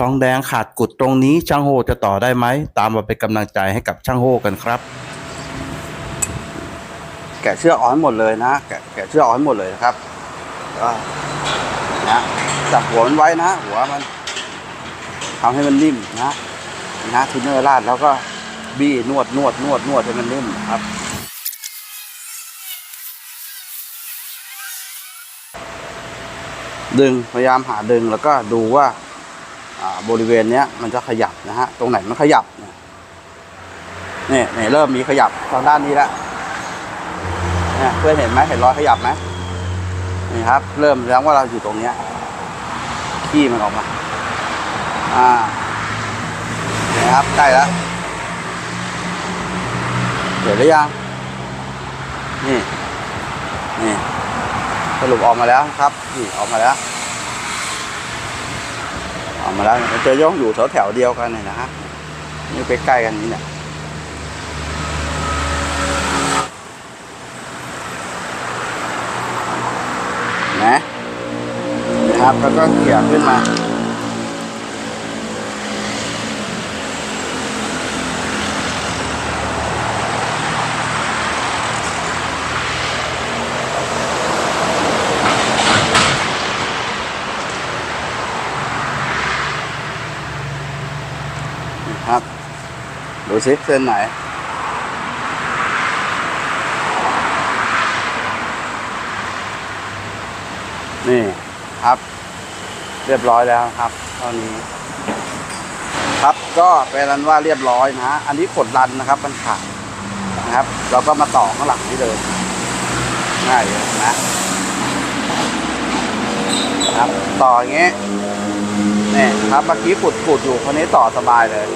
ทองแดงขาดกุดตรงนี้ช่างโฮจะต่อได้ไหม ตามมาเป็นกำลังใจให้กับช่างโฮกันครับ แกะเชือกออกให้หมดเลยนะ แกะแกะเชือกออกให้หมดเลยนะครับก็นะจับหัวมันไว้นะ หัวมันทำให้มันนิ่มนะนะทินเนอร์ราดแล้วก็บี้นวดนวดนวดนวดให้มันนิ่มครับดึงพยายามหาดึงแล้วก็ดูว่า บริเวณเนี้ยมันจะขยับนะฮะ ตรงไหนมันขยับเนี่ยนี่นี่เริ่มมีขยับทางด้านนี้แล้วเนี่ยเพื่อนเห็นไหมเห็นรอยขยับไหมนี่ครับ เริ่มแสดงว่าเราอยู่ตรงเนี้ยขี้มันออกมา อ่านี่ครับใกล้แล้วเห็นหรือยังนี่นี่สรุปออกมาแล้วครับนี่ออกมาแล้ว ออกมาแล้วมันจะย่องอยู่แถวแถวๆเดียวกันเลยนะฮะนี่ใกล้ๆกันนี้เนี่ยนะนะครับแล้วก็เขี่ยขึ้นมา ดูซิเส้นไหน นี่ครับ เรียบร้อยแล้วครับเท่านี้ ครับก็เป็นันว่าเรียบร้อยนะฮะอันนี้ขดรันนะครับมันขาดนะครับ เราก็มาต่อข้างหลังนี่เลยง่ายเลยนะนะครับ ต่ออย่างเงี้ยนี่ครับเมื่อกี้ขุดขุดอยู่คนนี้ต่อสบายเลย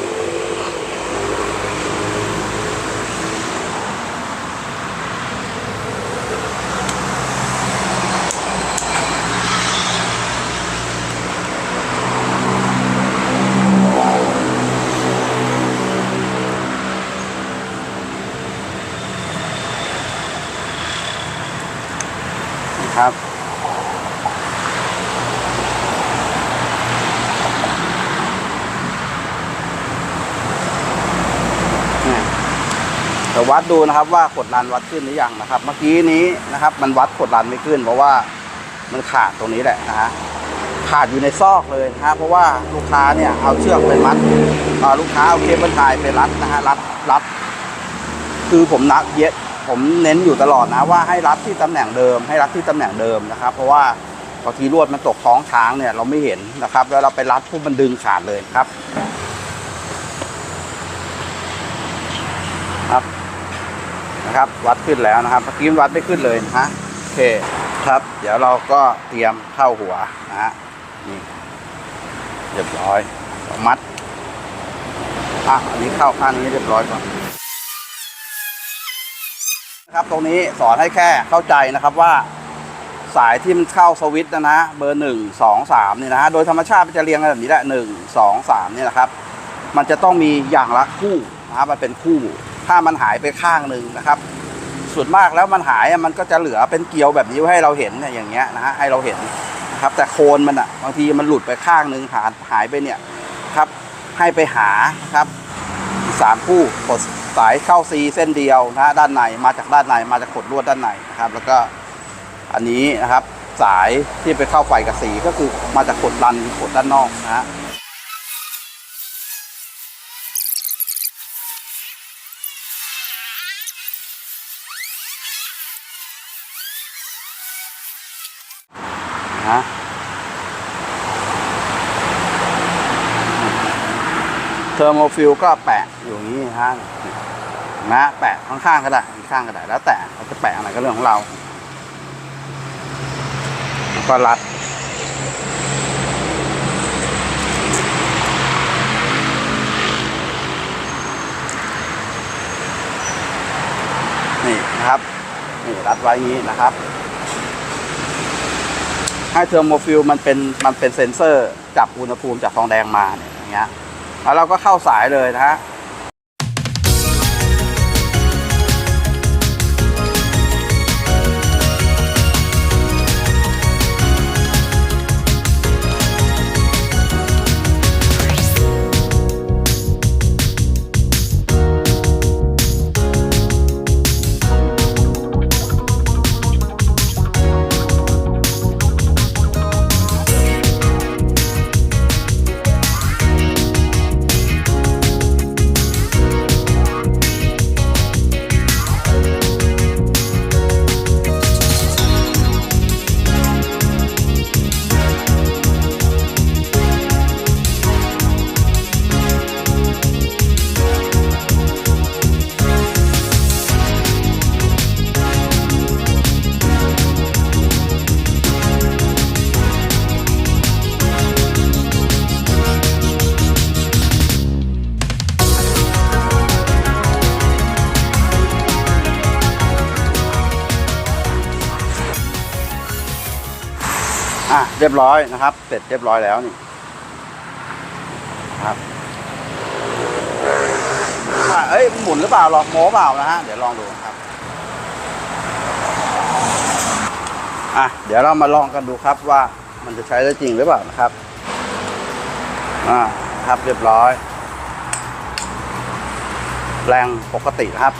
แต่วัดดูนะครับว่าขดรันวัดขึ้นหรือยังนะครับ เมื่อกี้นี้นะครับ มันวัดขดรันไม่ขึ้น เพราะว่ามันขาดตรงนี้แหละนะฮะขาดอยู่ในซอกเลยนะฮะเพราะว่าลูกค้าเนี่ยเอาเชือกไปมัดลูกค้าเอาเคเบิลไทยไปรัดนะฮะรัดรัด คือผมนักเย็ดผมเน้นอยู่ตลอดนะว่าให้รัดที่ตำแหน่งเดิม ให้รัดที่ตำแหน่งเดิมนะครับ เพราะว่าบางทีลวดมันตกท้องช้างเนี่ยเราไม่เห็นนะครับ แล้วเราไปรัดปุ๊บมันดึงขาดเลยครับ นะครับ วัดขึ้นแล้วนะครับเมื่อกี้วัดไม่ขึ้นเลยนะฮะโอเคครับ เดี๋ยวเราก็เตรียมเข้าหัวนะฮะนี่เรียบร้อยมัดอะอันนี้เข้าข้างนี้เรียบร้อยก่อนนะครับตรงนี้สอนให้แค่เข้าใจนะครับว่าสายที่มันเข้าสวิตช์นะนะเบอร์หนึ่งสองสามเนี่ยนะฮะโดยธรรมชาติมันจะเรียงกันแบบนี้แหละหนึ่งสองสามเนี่ยนะครับ มันจะต้องมีอย่างละคู่นะครับมันเป็นคู่ ถ้ามันหายไปข้างหนึ่งนะครับ ส่วนมากแล้วมันหายมันก็จะเหลือเป็นเกลียวแบบนี้ให้เราเห็นเนี่ยอย่างเงี้ยนะฮะให้เราเห็นนะครับ แต่โคนมันอะบางทีมันหลุดไปข้างหนึ่งหายหายไปเนี่ยครับ ให้ไปหาครับสามคู่กดสายเข้าซีเส้นเดียวนะฮะด้านในมาจากด้านในมาจากขดลวดด้านในนะครับ แล้วก็อันนี้นะครับสายที่ไปเข้าไฟกับสีก็คือมาจากขดรันขดด้านนอกนะฮะ นะเทอร์โมฟิลก็แปะอยู่นี้ฮะนะแปะข้างๆก็ได้ข้างก็ได้แล้วแต่เราจะแปะอะไรก็เรื่องของเราแล้วก็รัดนี่นะครับนี่รัดไว้นี้นะครับ ให้เทอร์โมฟิลมันเป็นมันเป็นเซ็นเซอร์จับอุณหภูมิจากทองแดงมาเนี่ยอย่างเงี้ยแล้วเราก็เข้าสายเลยนะฮะ่ะเรียบร้อยนะครับ เสร็จเรียบร้อยแล้วนี่ครับว่าเอ้ยหมุนหรือเปล่าหรอกโม้เปล่านะฮะเดี๋ยวลองดูครับอะเดี๋ยวเรามาลองกันดูครับว่ามันจะใช้ได้จริงหรือเปล่านะครับอ่าครับเรียบร้อย แรงปกติครับ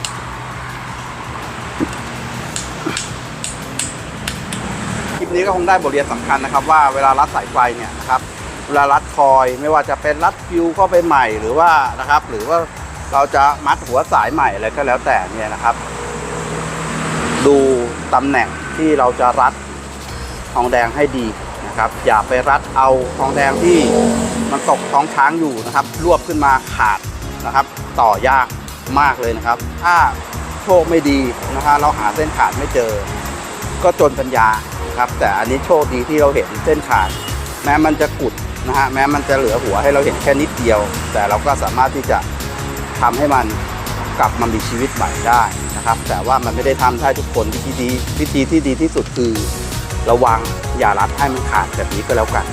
ลิปนี้ก็คงได้บทเรียนสำคัญนะครับ ว่าเวลารัดสายไฟเนี่ยนะครับเวลารัดคอยไม่ว่าจะเป็นรัดฟิวเข้าไปใหม่หรือว่านะครับ หรือว่าเราจะมัดหัวสายใหม่อะไรก็แล้วแต่เนี่ยนะครับ ดูตำแหน่งที่เราจะรัดทองแดงให้ดีนะครับ อย่าไปรัดเอาทองแดงที่มันตกท้องช้างอยู่นะครับ รวบขึ้นมาขาดนะครับ ต่อยากมากเลยนะครับ ถ้าโชคไม่ดีนะฮะเราหาเส้นขาดไม่เจอ ก็จนปัญญา ครับ แต่อันนี้โชคดีที่เราเห็นเส้นขาด แม้มันจะกุดนะฮะแม้มันจะเหลือหัวให้เราเห็นแค่นิดเดียว แต่เราก็สามารถที่จะทำให้มันกลับมามีชีวิตใหม่ได้นะครับ แต่ว่ามันไม่ได้ทำได้ทุกคนวิธีดีวิธีที่ดีที่สุดคือ ระวังอย่ารัดให้มันขาดแบบนี้ก็แล้วกัน